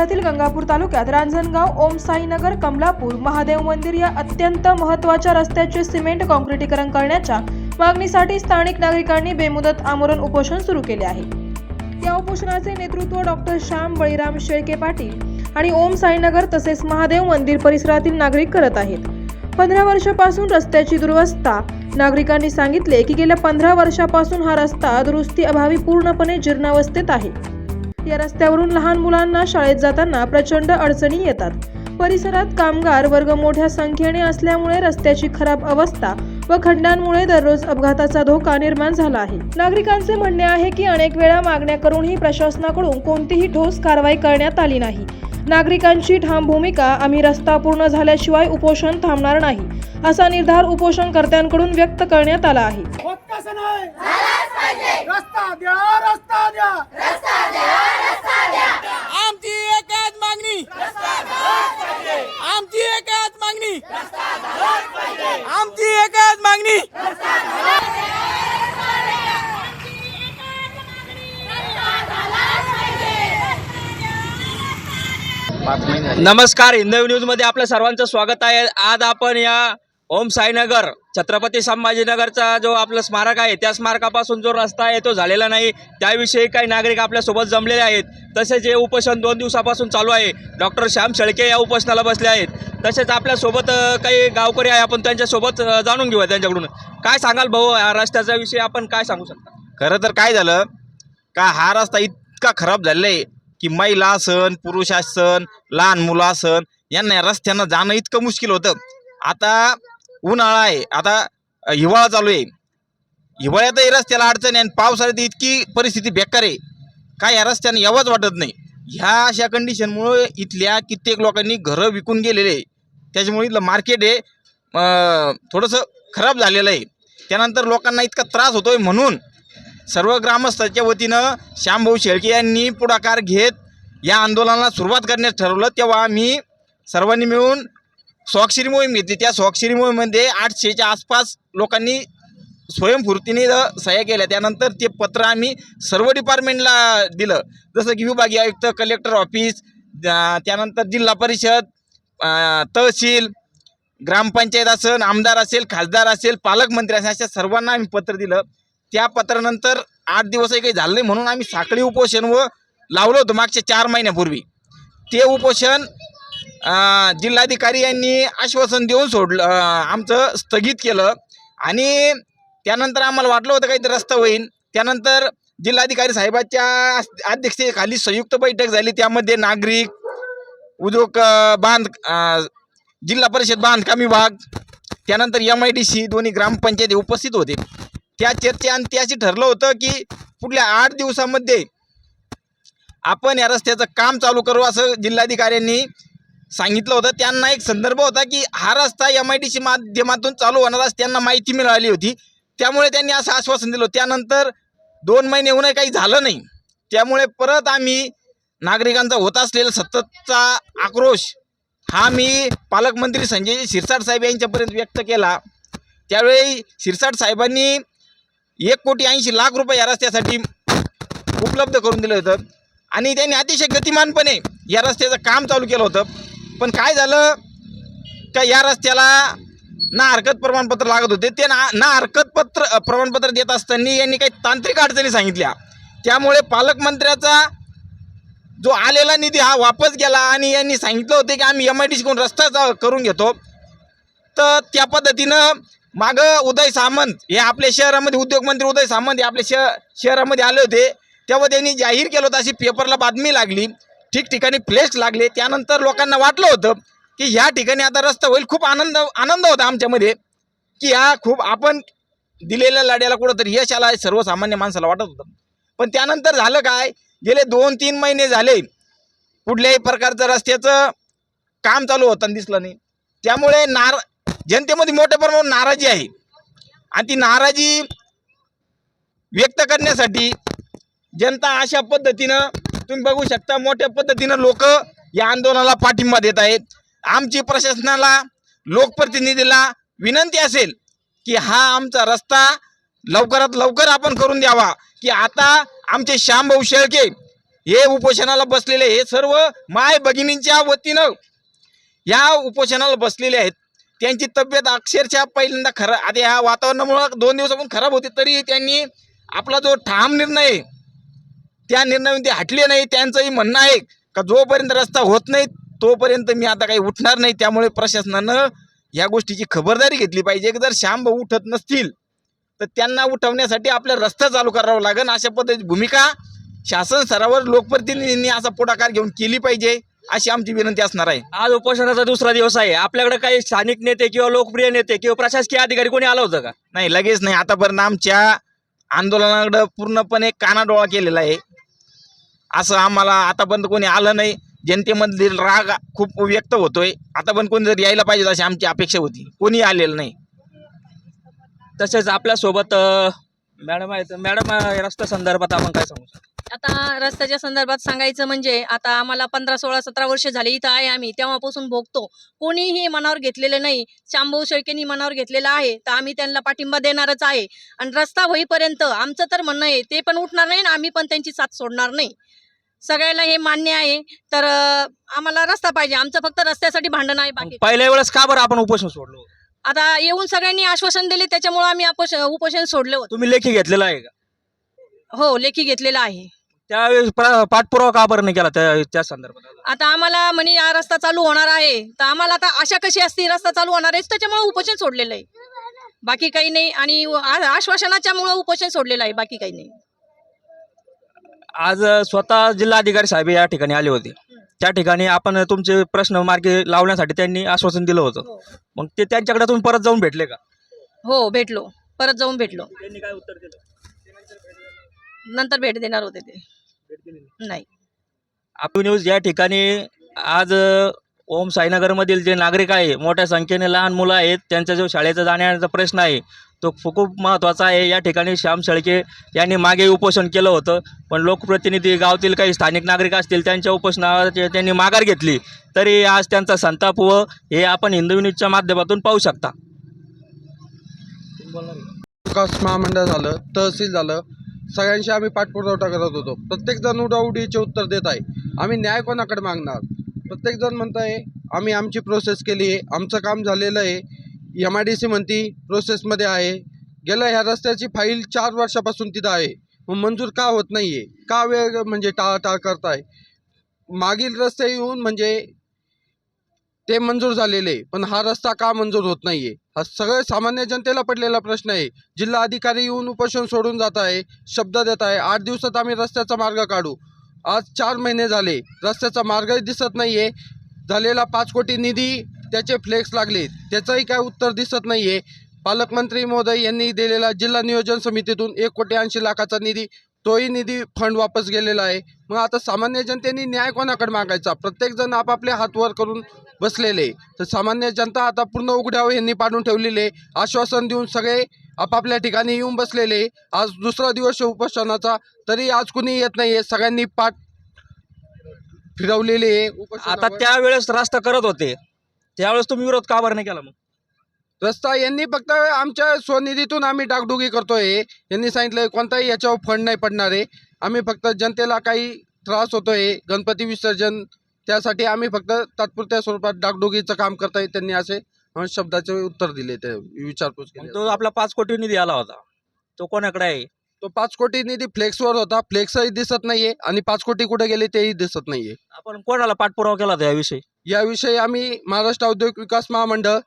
जिल्ह्यातील गंगापूर तालुक्यात रांजणगाव ओम साईनगर कमलापूर महादेव मंदिर या अत्यंत महत्त्वाच्या रस्त्याचे सिमेंट काँक्रिटीकरण करण्याच्या मागणीसाठी स्थानिक नागरिकांनी बेमुदत आमरण उपोषण सुरू केले आहे. या उपोषणाचे नेतृत्व डॉक्टर श्याम बळीराम शेळके पाटील आणि ओम साईनगर तसेच महादेव मंदिर परिसरातील नागरिक करत आहेत. पंधरा वर्षापासून रस्त्याची दुरवस्था. नागरिकांनी सांगितले की गेल्या पंधरा वर्षापासून हा रस्ता दुरुस्ती अभावी पूर्णपणे जीर्णावस्थेत आहे. या रस्त्यावरून लहान मुलांना शाळेत जाताना प्रचंड अडचणी येतात. परिसरात कामगार वर्ग मोठ्या संख्येने असल्यामुळे रस्त्याची खराब अवस्था व खंडांमुळे दररोज अपघाताचा धोका निर्माण झाला आहे. नागरिकांचे म्हणणे आहे की अनेक वेळा मागण्या करूनही प्रशासनाकडून कोणतीही ठोस कारवाई करण्यात आली नाही. नागरिकांची ठाम भूमिका आम्ही रस्ता पूर्ण झाल्याशिवाय उपोषण थांबणार नाही असा निर्धार उपोषणकर्त्यांकडून व्यक्त करण्यात आला आहे. कसं नाही रस्ता द्या रस्ता द्या. आमची एकच मागणी. आमची एकच मागणी. आमची एकच मागणी. नमस्कार. हिंदवी न्यूजमध्ये आपल्या सर्वांचं स्वागत आहे. आज आपण या ओम साईनगर छत्रपती संभाजीनगरचा जो आपलं स्मारक आहे त्या स्मारकापासून जो रस्ता आहे तो झालेला नाही. त्याविषयी काही नागरिक आपल्यासोबत जमलेले आहेत. तसेच हे उपोषण दोन दिवसापासून चालू आहे. डॉक्टर श्याम शेळके या उपोषणाला बसले आहेत. तसेच आपल्यासोबत काही गावकरी आहे आपण त्यांच्यासोबत जाणून घेऊया त्यांच्याकडून. काय सांगाल भाऊ या रस्त्याच्या विषयी आपण काय सांगू शकता? खरं तर काय झालं? का हा रस्ता इतका खराब झालेला आहे की महिला असन पुरुष असन लहान मुलं असन यांना रस्त्यांना जाणं इतकं मुश्किल होतं. आता उन्हाळा आहे. आता हिवाळा चालू आहे. हिवाळ्यातही रस्त्याला अडचण आहे आणि पावसाळ्यात इतकी परिस्थिती बेकार आहे. काय या रस्त्यानं यावंच वाटत नाही. ह्या अशा कंडिशनमुळे इथल्या कित्येक लोकांनी घरं विकून गेलेले आहे. त्याच्यामुळे इथलं मार्केट हे थोडंसं खराब झालेलं आहे. त्यानंतर लोकांना इतका त्रास होतोय म्हणून सर्व ग्रामस्थांच्या वतीनं श्यामभाऊ शेळके यांनी पुढाकार घेत या आंदोलनाला सुरुवात करण्यास ठरवलं. तेव्हा आम्ही सर्वांनी मिळून स्वाक्षरी मोहीम घेतली त्या स्वाक्षरी मोहीममध्ये आठशेच्या आसपास लोकांनी स्वयंफूर्तीने सह्या केल्या. त्यानंतर ते पत्र आम्ही सर्व डिपार्टमेंटला दिलं. जसं की विभागीय आयुक्त कलेक्टर ऑफिस त्यानंतर जिल्हा परिषद तहसील ग्रामपंचायत असेल आमदार असेल खासदार असेल पालकमंत्री असेल अशा सर्वांना आम्ही पत्र दिलं. त्या पत्रानंतर आठ दिवसही काही झालं नाही म्हणून आम्ही साखळी उपोषण व लावलं होतं मागच्या चार महिन्यापूर्वी. ते उपोषण जिल्हाधिकारी यांनी आश्वासन देऊन सोडलं आमचं स्थगित केलं. आणि त्यानंतर आम्हाला वाटलं होतं काहीतरी रस्ता होईल त्यानंतर जिल्हाधिकारी साहेबाच्या अध्यक्षतेखाली संयुक्त बैठक झाली. त्यामध्ये नागरिक उद्योग बांध जिल्हा परिषद बांधकाम विभाग त्यानंतर एम आय डी सी दोन्ही ग्रामपंचायती उपस्थित होते. त्या चर्चा आणि त्याशी ठरलं होतं की पुढल्या आठ दिवसामध्ये आपण या रस्त्याचं काम चालू करू असं जिल्हाधिकाऱ्यांनी सांगितलं होतं. त्यांना एक संदर्भ होता की हा रस्ता एम आय डी सी माध्यमातून चालू होणार असं त्यांना माहिती मिळाली होती. त्यामुळे त्यांनी असं आश्वासन दिलं. त्यानंतर दोन महिने होऊनही काही झालं नाही. त्यामुळे परत आम्ही नागरिकांचा होत असलेला सततचा आक्रोश हा मी पालकमंत्री संजय शिरसाट साहेब यांच्यापर्यंत व्यक्त केला. त्यावेळी शिरसाट साहेबांनी एक कोटी ऐंशी लाख रुपये या रस्त्यासाठी उपलब्ध करून दिलं होतं. आणि त्यांनी अतिशय गतिमानपणे या रस्त्याचं काम चालू केलं होतं. पण काय झालं? का या रस्त्याला ना हरकत प्रमाणपत्र लागत होते. ते ना ना हरकत पत्र प्रमाणपत्र देत असताना यांनी काही तांत्रिक अडचणी सांगितल्या. त्यामुळे पालकमंत्र्याचा जो आलेला निधी हा वापस गेला आणि यांनी सांगितलं होते की आम्ही एम आय डी सी रस्ता करून घेतो. तर त्या पद्धतीनं मागं उदय सामंत हे आपल्या शहरामध्ये उद्योगमंत्री उदय सामंत हे आपल्या शह शहरामध्ये आले होते. तेव्हा त्यांनी जाहीर केलं होतं अशी पेपरला बातमी लागली. ठिकठिकाणी फ्लेक्स लागले त्यानंतर लोकांना वाटलं होतं की ह्या ठिकाणी आता रस्ता होईल. खूप आनंद आनंद होता आमच्यामध्ये की हा खूप आपण दिलेल्या लढ्याला कुठंतरी यश आला सर्वसामान्य माणसाला वाटत होतं. पण त्यानंतर झालं काय? गेले दोन तीन महिने झाले. कुठल्याही प्रकारचं रस्त्याचं काम चालू होताना दिसलं नाही. त्यामुळे नार जनतेमध्ये मोठ्या प्रमाणावर नाराजी आहे. आणि ती नाराजी व्यक्त करण्यासाठी जनता अशा पद्धतीनं तुम्ही बघू शकता मोठ्या पद्धतीनं लोक या आंदोलनाला पाठिंबा देत आहेत. आमची प्रशासनाला लोकप्रतिनिधीला विनंती असेल की हा आमचा रस्ता लवकरात लवकर आपण करून द्यावा. की आता आमचे श्यामभाऊ शेळके हे उपोषणाला बसलेले हे सर्व माय भगिनींच्या वतीनं या उपोषणाला बसलेले आहेत. त्यांची तब्येत अक्षरशः पहिल्यांदा खरा आता ह्या वातावरणामुळं दोन दिवसापासून खराब होती तरी त्यांनी आपला जो ठाम निर्णय आहे, त्या निर्णयातून ते हटले नाही त्यांचंही म्हणणं आहे का जोपर्यंत रस्ता होत नाही तोपर्यंत मी आता काही उठणार नाही. त्यामुळे प्रशासनानं या गोष्टीची खबरदारी घेतली पाहिजे. की जर श्यामभाऊ उठत नसतील तर त्यांना उठवण्यासाठी आपला रस्ता चालू करावा लागेल. अशा पद्धतीची भूमिका शासन स्तरावर लोकप्रतिनिधींनी असा पुढाकार घेऊन केली पाहिजे अशी आमची विनंती असणार आहे. आज उपोषणाचा दुसरा दिवस आहे. आपल्याकडे काही स्थानिक नेते किंवा लोकप्रिय नेते किंवा प्रशासकीय अधिकारी कोणी आलं होतं का? नाही लगेच नाही. आतापर्यंत आमच्या आंदोलनाकडं पूर्णपणे कानाडोळा केलेला आहे. असं आम्हाला आतापर्यंत कोणी आलं नाही. जनतेमधील राग खूप व्यक्त होतोय. आतापर्यंत कोणी जर यायला पाहिजे अशी आमची अपेक्षा होती. कोणी आलेलं नाही. तसेच आपल्यासोबत मॅडम आहेत. मॅडम रस्त्या संदर्भात आपण काय सांगू आता रस्त्याच्या संदर्भात सांगायचं म्हणजे आता आम्हाला पंधरा सोळा सतरा वर्ष झाले. इथं आहे आम्ही. तेव्हापासून भोगतो. कोणीही मनावर घेतलेलं नाही. शांभाऊ शेळकेंनी मनावर घेतलेलं आहे. तर आम्ही त्यांना पाठिंबा देणारच आहे. आणि रस्ता होईपर्यंत आमचं तर म्हणणं आहे ते पण उठणार नाही आणि आम्ही पण त्यांची साथ सोडणार नाही. सगळ्याला हे मान्य आहे. तर आम्हाला रस्ता पाहिजे. आमचं फक्त रस्त्यासाठी भांडण आहे बाकी. पहिल्या वेळेस का बरं आपण उपोषण सोडलो? आता येऊन सगळ्यांनी आश्वासन दिले त्याच्यामुळे आम्ही उपोषण सोडलं होतं. तुम्ही लेखी घेतलेला आहे का? हो लेखी घेतलेलं आहे. त्यावेळेस प्रा- पाठपुरावा का बरं नाही केला त्या त्या संदर्भात? आता आम्हाला म्हणे हा रस्ता चालू होणार आहे. तर आम्हाला आता आशा कशी असते रस्ता चालू होणार आहे त्याच्यामुळे उपोषण सोडलेलं आहे. बाकी काही नाही आणि आ- आश्वासनाच्या मुळे उपोषण सोडलेलं आहे बाकी काही नाही. आज स्वतः जिल्हाधिकारी साहेब या ठिकाणी आले होते. त्या ठिकाणी आपण तुमचे प्रश्न मार्गी लावण्यासाठी त्यांनी आश्वासन दिलं होतं. मग ते त्यांच्याकडे तुम्ही परत जाऊन भेटले का? हो भेटलो. परत जाऊन भेटलो. त्यांनी काय उत्तर दिलं? नंतर भेट देणार होते ते. नाही. आपली न्यूज या ठिकाणी आज ओम साईनगरमधील जे नागरिक आहे मोठ्या संख्येने लहान मुलं आहेत त्यांचा जो शाळेचा जाण्याचा प्रश्न आहे तो खूप महत्त्वाचा आहे. या ठिकाणी श्याम शेळके यांनी मागे उपोषण केलं होतं. पण लोकप्रतिनिधी गावातील काही स्थानिक नागरिक असतील त्यांच्या उपोषणावर त्यांनी माघार घेतली. तरी आज त्यांचा संताप व हे आपण हिंदू न्यूजच्या माध्यमातून पाहू शकता. विकास महामंडळ झालं तहसील झालं सगळ्यांशी आम्ही पाठपुरावठा करत होतो. प्रत्येकजण उडाउडीचे उत्तर देत आहे. आम्ही न्याय कोणाकडे मागणार? प्रत्येकजण म्हणत आहे आम्ही आमची प्रोसेस केली आहे आमचं काम झालेलं आहे एम आय डी सी म्हणती प्रोसेसमध्ये आहे. गेल्या ह्या रस्त्याची फाईल चार वर्षापासून तिथं आहे. मग मंजूर का होत नाही आहे का वेळ म्हणजे टाळाटाळ करताय? मागील रस्ते येऊन म्हणजे ते मंजूर झालेले आहे. पण हा रस्ता का मंजूर होत नाही आहे हा सगळे सामान्य जनतेला पडलेला प्रश्न आहे. जिल्हा अधिकारी येऊन उपोषण सोडून जात आहे शब्द देत आहे. आठ दिवसात आम्ही रस्त्याचा मार्ग काढू. आज चार महिने झाले. रस्त्याचा मार्गही दिसत नाही आहे झालेला पाच कोटी निधी त्याचे फ्लेक्स लागले. त्याचंही काय उत्तर दिसत नाही आहे पालकमंत्री महोदय यांनी दिलेला जिल्हा नियोजन समितीतून एक कोटी ऐंशी लाखाचा निधी तोही निधी फंड वापस गेलेला आहे. मग आता सामान्य जनतेने न्याय कोणाकडे मागायचा? प्रत्येकजण आपापले हात वर करून बसलेले. आहे. तर सामान्य जनता आता पूर्ण उघड्यावर यांनी पाडून ठेवलेले. आहे. आश्वासन देऊन सगळे आपापल्या ठिकाणी येऊन बसलेले. आहे. आज दुसरा दिवस उपोषणाचा. तरी आज कुणी येत नाही आहे सगळ्यांनी पाठ फिरवलेले आहे. आता त्यावेळेस रास्ता करत होते. त्यावेळेस तुम्ही विरोध का बरं नाही केला मग? रस्ता यांनी फक्त आमच्या स्वनिधीतून आम्ही डागडुगी करतोय. यांनी सांगितलं कोणताही याच्यावर फंड नाही पडणार आहे. आम्ही फक्त जनतेला काही त्रास होतोय. गणपती विसर्जन त्यासाठी आम्ही फक्त तात्पुरत्या स्वरूपात डागडुगीचं काम करताय त्यांनी असे शब्दाचे उत्तर दिले ते विचारपूस केली. तो आपला पाच कोटी निधी आला होता. तो कोणाकडे आहे? तो पाच कोटी निधी फ्लेक्सवर होता. फ्लेक्सही दिसत नाहीये आणि पाच कोटी कुठे गेले तेही दिसत नाहीये. आपण कोणाला पाठपुरावा केला होता याविषयी? याविषयी आम्ही महाराष्ट्र औद्योगिक विकास महामंडळ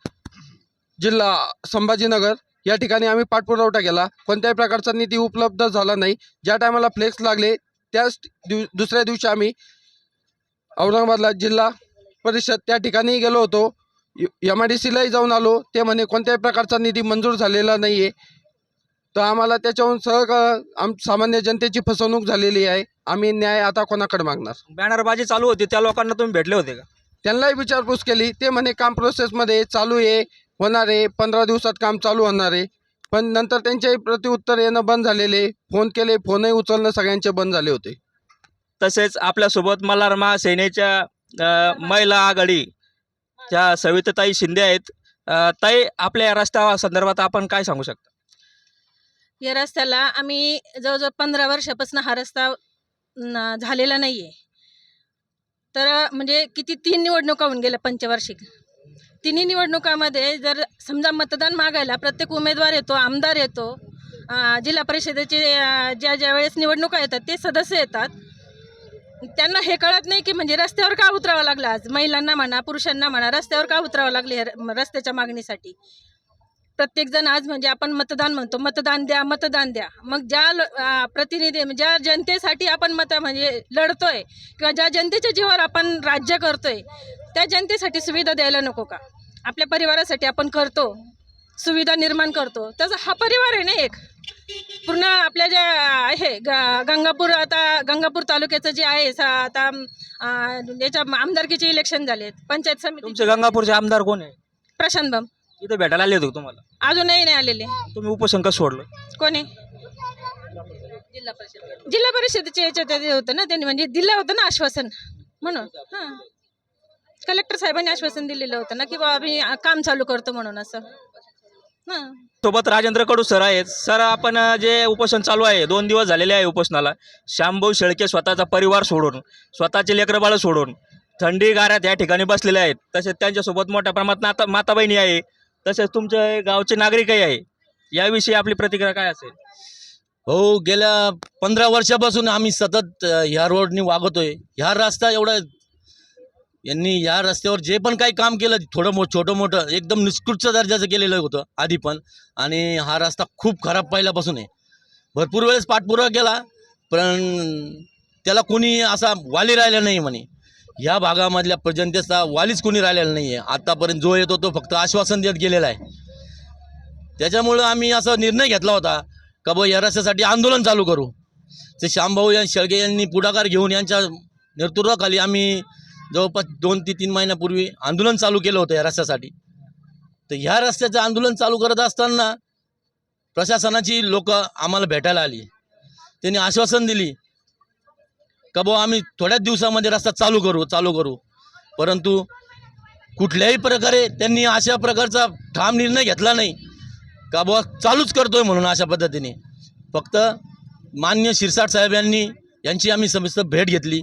जिल्हा संभाजीनगर या ठिकाणी आम्ही पाठपुरवठा केला. कोणत्याही प्रकारचा निधी उपलब्ध झाला नाही. ज्या टायमाला फ्लेक्स लागले त्याच दिव दुसऱ्या दिवशी आम्ही औरंगाबादला जिल्हा परिषद त्या ठिकाणी गेलो होतो. एम आय डी सीलाही जाऊन आलो. ते म्हणे कोणत्याही प्रकारचा निधी मंजूर झालेला नाही आहे तर आम्हाला त्याच्याहून सहग आम सामान्य जनतेची फसवणूक झालेली आहे. आम्ही न्याय आता कोणाकडे मागणार? बॅनरबाजी चालू होती त्या लोकांना तुम्ही भेटले होते का? त्यांनाही विचारपूस केली ते म्हणे काम प्रोसेसमध्ये चालू आहे होणार आहे पंधरा दिवसात काम चालू होणार आहे. पण नंतर त्यांच्याही प्रत्युत्तर येणं बंद झालेले फोन केले फोनही उचलणं सगळ्यांचे बंद झाले होते. तसेच आपल्यासोबत मल्हारमा सेनेच्या अ, महिला आघाडी त्या सविताताई शिंदे आहेत अ, ताई आपल्या या रस्त्या संदर्भात आपण काय सांगू शकता? या रस्त्याला आम्ही जवळजवळ पंधरा वर्षापासून हा रस्ता झालेला नाही आहे तर म्हणजे किती तीन निवडणुका होऊन गेल्या पंचवार्षिक. तिन्ही निवडणुकामध्ये जर समजा मतदान मागायला प्रत्येक उमेदवार येतो आमदार येतो जिल्हा परिषदेचे ज्या ज्या वेळेस निवडणुका येतात ते सदस्य येतात. त्यांना हे कळत नाही की म्हणजे रस्त्यावर का उतरावं लागलं आज? महिलांना म्हणा पुरुषांना म्हणा रस्त्यावर का उतरावं लागले हे र- रस्त्याच्या मागणीसाठी? प्रत्येकजण आज म्हणजे आपण मतदान म्हणतो मतदान द्या मतदान द्या. मग ज्या प्रतिनिधी ज्या जनतेसाठी आपण मत म्हणजे लढतोय किंवा ज्या जनतेच्या जीवावर आपण राज्य करतोय त्या जनतेसाठी सुविधा द्यायला नको का? आपल्या परिवारासाठी आपण करतो सुविधा निर्माण करतो. त्याचा हा परिवार आहे ना एक. पूर्ण आपल्या ज्या आहे ग गंगापूर आता गंगापूर तालुक्याचं जे आहे आता याच्या आमदारकीचे इलेक्शन झालेत पंचायत समिती. गंगापूरचे आमदार कोण आहे? प्रशांत बम. इथे भेटायला आले होते का तुम्हाला? अजूनही नाही आलेले. तुम्ही उपोषण कसं सोडलं. कोणी? जिल्हा परिषद परिषदेच्या याच्यात ते होतं ना त्यांनी म्हणजे दिलं होतं ना आश्वासन म्हणून. हां. कलेक्टर साहेबांनी आश्वासन दिलेलं होतं ना की बाबा आम्ही काम चालू करतो म्हणून असं. हां. सोबत राजेंद्र कडू सर आहेत. सर आपण जे उपोषण चालू आहे दोन दिवस झालेले आहे उपोषणाला. शांभाऊ शेळके स्वतःचा परिवार सोडून स्वतःचे लेकरं बाळं सोडून थंडी गाऱ्यात या ठिकाणी बसलेले आहेत. तसेच त्यांच्यासोबत मोठ्या प्रमाणात नाता माता बहिणी आहे. तसेच तुमचे गावचे नागरिकही आहे. याविषयी आपली प्रतिक्रिया काय असेल? हो गेल्या पंधरा वर्षापासून आम्ही सतत ह्या रोडनी वागतोय. ह्या रस्ता एवढा यांनी या रस्त्यावर जे पण काही काम केलं थोडं मो छोटं मोठं एकदम निष्कृष्ट दर्जाचं केलेलं होतं आधी पण. आणि हा रस्ता खूप खराब पहिल्यापासून आहे. भरपूर वेळेस पाठपुरावा केला पण त्याला कोणी असा वाली राहिला नाही म्हणे. ह्या भागामधल्या प- जनतेचा वालीच कोणी राहिलेला नाही आहे आत्तापर्यंत जो येतो तो फक्त आश्वासन देत गेलेला आहे. त्याच्यामुळं आम्ही असा निर्णय घेतला होता का बुवा या रस्त्यासाठी आंदोलन चालू करू. ते श्यामभाऊ या शेळगे यांनी पुढाकार घेऊन यांच्या नेतृत्वाखाली आम्ही जवळपास दोन ते तीन महिन्यापूर्वी आंदोलन चालू केलं होतं या रस्त्यासाठी. तर ह्या रस्त्याचं आंदोलन चालू करत असताना प्रशासनाची लोक आम्हाला भेटायला आली. त्यांनी आश्वासन दिली. का बुवा आम्ही थोड्याच दिवसामध्ये रस्ता चालू करू चालू करू. परंतु कुठल्याही प्रकारे त्यांनी अशा प्रकारचा ठाम निर्णय घेतला नाही. का बुवा चालूच करतोय म्हणून अशा पद्धतीने. फक्त मान्य शिरसाट साहेब यांनी यांची आम्ही सविस्तर भेट घेतली.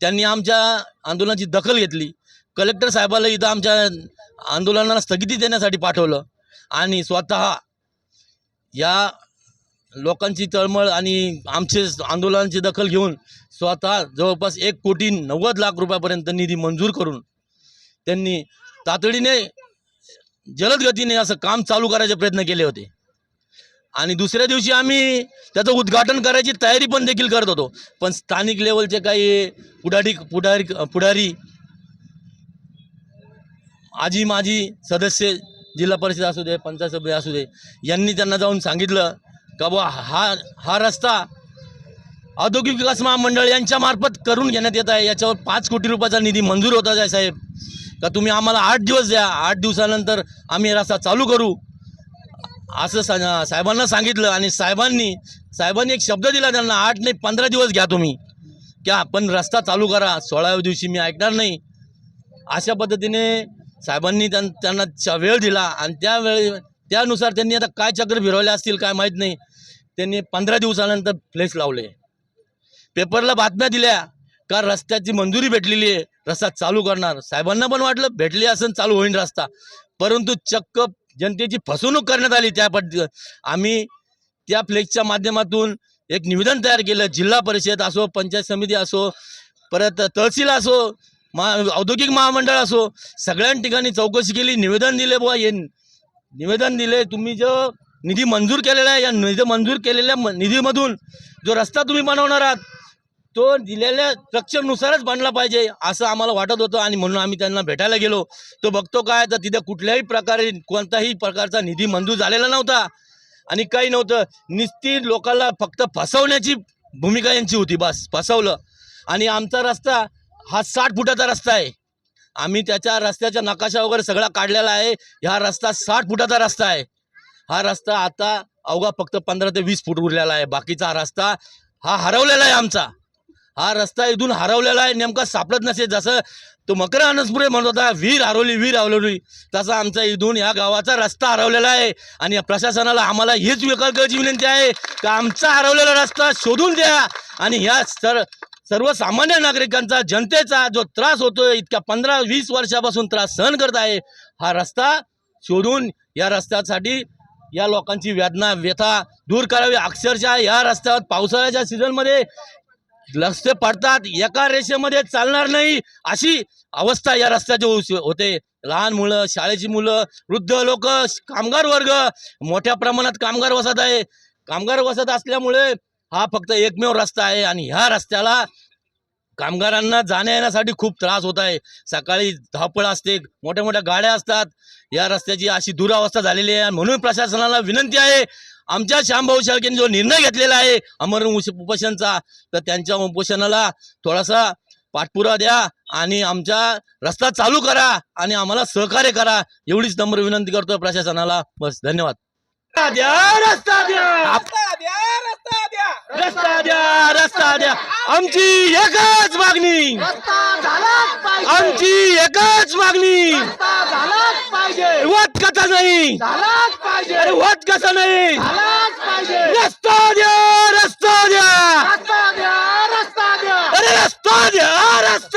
त्यांनी आमच्या आंदोलनाची दखल घेतली. कलेक्टर साहेबाला इथं आमच्या आंदोलनाला स्थगिती देण्यासाठी पाठवलं. आणि स्वतः या लोकांची तळमळ आणि आमचे आंदोलनाची दखल घेऊन स्वतः जवळपास एक कोटी नव्वद लाख रुपयापर्यंत निधी मंजूर करून त्यांनी तातडीने जलद गतीने असं काम चालू करायचे प्रयत्न केले होते. आणि दुसऱ्या दिवशी आम्ही त्याचं उद्घाटन करायची तयारी पण देखील करत होतो. पण स्थानिक लेवलचे काही पुढारी पुढारी पुढारी आजी माजी सदस्य जिल्हा परिषद असू दे पंचायत सभा असू दे यांनी त्यांना जाऊन सांगितलं का बुवा हा हा रस्ता औद्योगिक विकास महामंडळ यांच्या मार्फत करून घेण्यात येत आहे. याच्यावर पाच कोटी रुपयाचा निधी मंजूर होता आहे साहेब. का तुम्ही आम्हाला आठ दिवस द्या. आठ दिवसानंतर आम्ही रस्ता चालू करू. असं सा साहेबांना सांगितलं आणि साहेबांनी साहेबांनी एक शब्द दिला त्यांना आठ नाही पंधरा दिवस घ्या तुम्ही. क्या पण रस्ता चालू करा. सोळाव्या दिवशी मी ऐकणार नाही. अशा पद्धतीने साहेबांनी त्यां त्यांना वेळ दिला आणि त्यावेळे त्यानुसार त्यांनी आता काय चक्र फिरवले असतील काय माहीत नाही. त्यांनी पंधरा दिवसानंतर फ्लेक्स लावले. पेपरला बातम्या दिल्या का रस्त्याची मंजुरी भेटलेली आहे रस्ता चालू करणार. साहेबांना पण वाटलं भेटली असेल चालू होईल रस्ता. परंतु चक्क जनतेची फसवणूक करण्यात आली त्या पद्ध आम्ही त्या फ्लेक्सच्या माध्यमातून एक निवेदन तयार केलं. जिल्हा परिषद असो पंचायत समिती असो परत तहसील असो मा औद्योगिक महामंडळ असो सगळ्या ठिकाणी चौकशी केली निवेदन दिले बुवा हे निवेदन दिले तुम्ही जो निधी मंजूर केलेला आहे या निधी मंजूर केलेल्या म- निधीमधून जो रस्ता तुम्ही बनवणार आहात तो दिलेल्या स्ट्रक्चरनुसारच बनला पाहिजे असं आम्हाला वाटत होतं आणि म्हणून आम्ही त्यांना भेटायला गेलो. तो बघतो काय तर तिथे कुठल्याही प्रकारे कोणताही प्रकारचा निधी मंजूर झालेला नव्हता. आणि काही नव्हतं. निस्ती लोकांना फक्त फसवण्याची भूमिका यांची होती बस फसवलं. आणि आमचा रस्ता हा साठ फुटाचा रस्ता आहे. आम्ही त्याच्या रस्त्याचा नकाशा वगैरे सगळा काढलेला आहे. हा रस्ता साठ फुटाचा रस्ता आहे. हा रस्ता आता अवघा फक्त पंधरा ते वीस फूट उरलेला आहे. बाकीचा हा रस्ता हा हरवलेला आहे आमचा. हा रस्ता इथून हरवलेला आहे. नेमका सापडत नसेल. जसं तो मकर अनसपुरे म्हणत होता वीर हरवली वीर हरवली. तसा आमचा इथून या गावाचा रस्ता हरवलेला आहे. आणि या प्रशासनाला आम्हाला हीच विकल्पाची विनंती आहे का आमचा हरवलेला रस्ता शोधून द्या आणि ह्या सर सर्वसामान्य नागरिकांचा जनतेचा जो त्रास होतोय इतक्या पंधरा वीस वर्षापासून त्रास सहन करत आहे हा रस्ता शोधून या रस्त्यासाठी या लोकांची वेदना व्यथा दूर करावी. अक्षरशः या रस्त्यावर पावसाळ्याच्या सीझनमध्ये रस्ते पडतात एका रेषेमध्ये चालणार नाही अशी अवस्था या रस्त्याची होते. लहान मुलं शाळेची मुलं वृद्ध लोक कामगार वर्ग मोठ्या प्रमाणात कामगार वसत आहे. कामगार वसत असल्यामुळे हा फक्त एकमेव रस्ता आहे आणि ह्या रस्त्याला कामगारांना जाण्या येण्यासाठी खूप त्रास होत आहे. सकाळी धावपळ असते मोठ्या मोठ्या गाड्या असतात. या रस्त्याची अशी दुरावस्था झालेली आहे म्हणून प्रशासनाला विनंती आहे. आमच्या श्यामभाऊ शेळकेंनी जो निर्णय घेतलेला आहे अमर उपोषणचा तर त्यांच्या उपोषणाला थोडासा पाठपुरावा द्या आणि आमचा रस्ता चालू करा आणि आम्हाला सहकार्य करा. एवढीच नम्र विनंती करतो प्रशासनाला. बस धन्यवाद. द्या! रस्ता द्या रस्ता रस्ता द्या रस्ता द्या. आमची एकच मागणी. आमची एकच मागणी. वत कसा नाही? अरे वत कसा नाही? रस्ता द्या रस्ता द्या. रस्ता अरे रस्ता द्या रस्ता